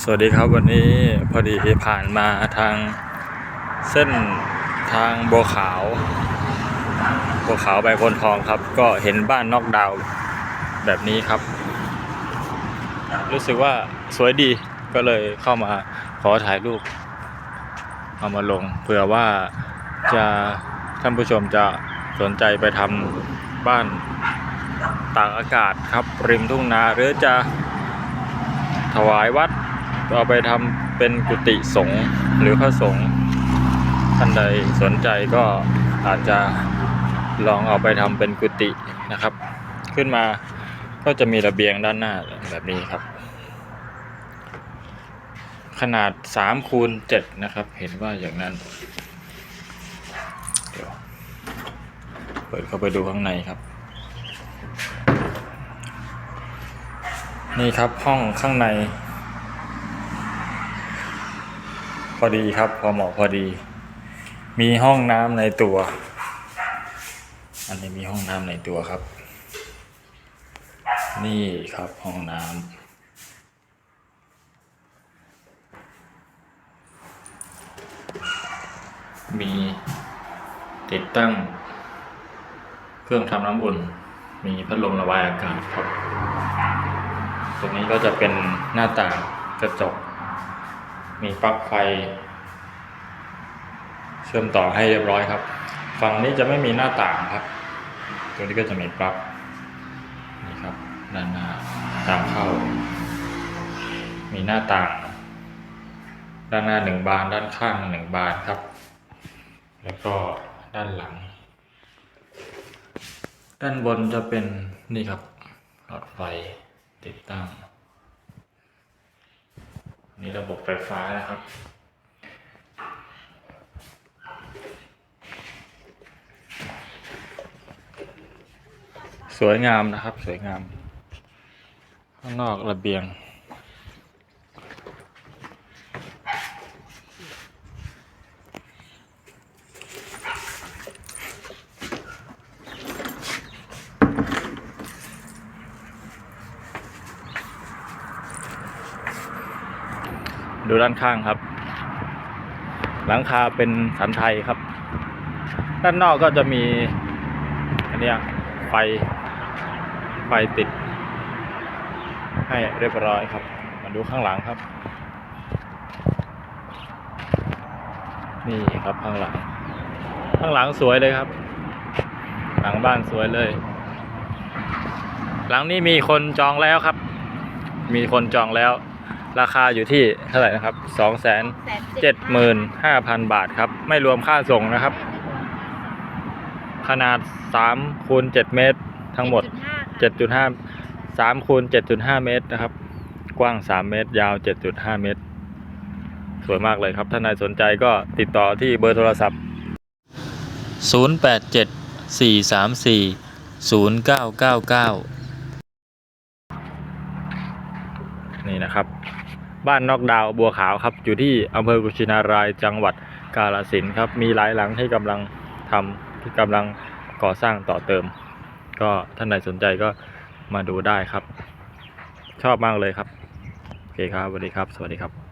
สวัสดีครับวันนี้พอดีผ่านมาทางเส้นทางบัวขาวบัวขาวใบพนทองครับ ก็เห็นบ้านนอกดาวแบบนี้ครับ รู้สึกว่าสวยดีก็เลยเข้ามาขอถ่ายรูป เอามาลงเผื่อว่าจะท่านผู้ชมจะสนใจไปทำบ้านตากอากาศครับริมทุ่งนาหรือจะถวายวัด เอาไปทำเป็นกุฏิสงฆ์หรือพระสงฆ์ท่านใดสนใจก็อาจจะลองเอาไปทำเป็นกุฏินะครับ ขึ้นมาก็จะมีระเบียงด้านหน้าแบบนี้ครับ ขนาด3คูณ7นะครับ เห็นว่าอย่างนั้นเดี๋ยวเปิดเข้าไปดูข้างในครับ นี่ครับห้องข้างใน พ อดีครับ พอเหมาะพอดี มีห้องน้ำในตัว อันนี้มีห้องน้ำในตัวครับ นี่ครับห้องน้ำมีติดตั้ง เครื่องทำน้ำอุ่น มีพัดลมระบายอากาศครับ ตรงนี้ก็จะเป็นหน้าต่างกระจก มีปลั๊กไฟ เชื่อมต่อให้เรียบร้อยครับ ฝั่งนี้จะไม่มีหน้าต่างครับตรงนี้ก็จะมีปลั๊กนี่ครับด้านหน้าทางเข้า มีหน้าต่าง ด้านหน้าหนึ่งบาน ด้านข้างหนึ่งบานครับ แล้วก็ด้านหลัง ด้านบนจะเป็นนี่ครับหลอดไฟติดตั้ง นี่ระบบไฟฟ้านะครับ สวยงามนะครับ สวยงาม ข้างนอกระเบียง ดูด้านข้างครับ หลังคาเป็นสันไทยครับ ด้านนอกก็จะมี อันนี้ไฟ ไฟติด ให้เรียบร้อยครับ มาดูข้างหลังครับ นี่ครับข้างหลัง ข้างหลังสวยเลยครับ หลังบ้านสวยเลย หลังนี้มีคนจองแล้วครับ มีคนจองแล้ว ราคาอยู่ที่เท่าไหร่นะครับสองแสนเจ็ดหมื่นห้าพันบาทครับ ไม่รวมค่าส่งนะครับ ขนาดสามคูณเจ็ดเมตร ทั้งหมดเจ็ดจุดห้าสามคูณเจ็ดจุดห้าเมตรนะครับ กว้างสามเมตร ยาวเจ็ดจุดห้าเมตร สวยมากเลยครับ ถ้านายสนใจก็ติดต่อที่เบอร์โทรศัพท์ 0 8 7 4 3 4 0 9 9 9 นี่นะครับ บ้านนอกดาวบัวขาวครับ อยู่ที่อำเภอกุชินารายจังหวัดกาฬสินครับ มีหลายหลังที่กำลังทำที่กำลังก่อสร้างต่อเติม ก็ท่านใดสนใจก็มาดูได้ครับ ชอบมากเลยครับโอเคครับสวัสดีครับ สวัสดีครับ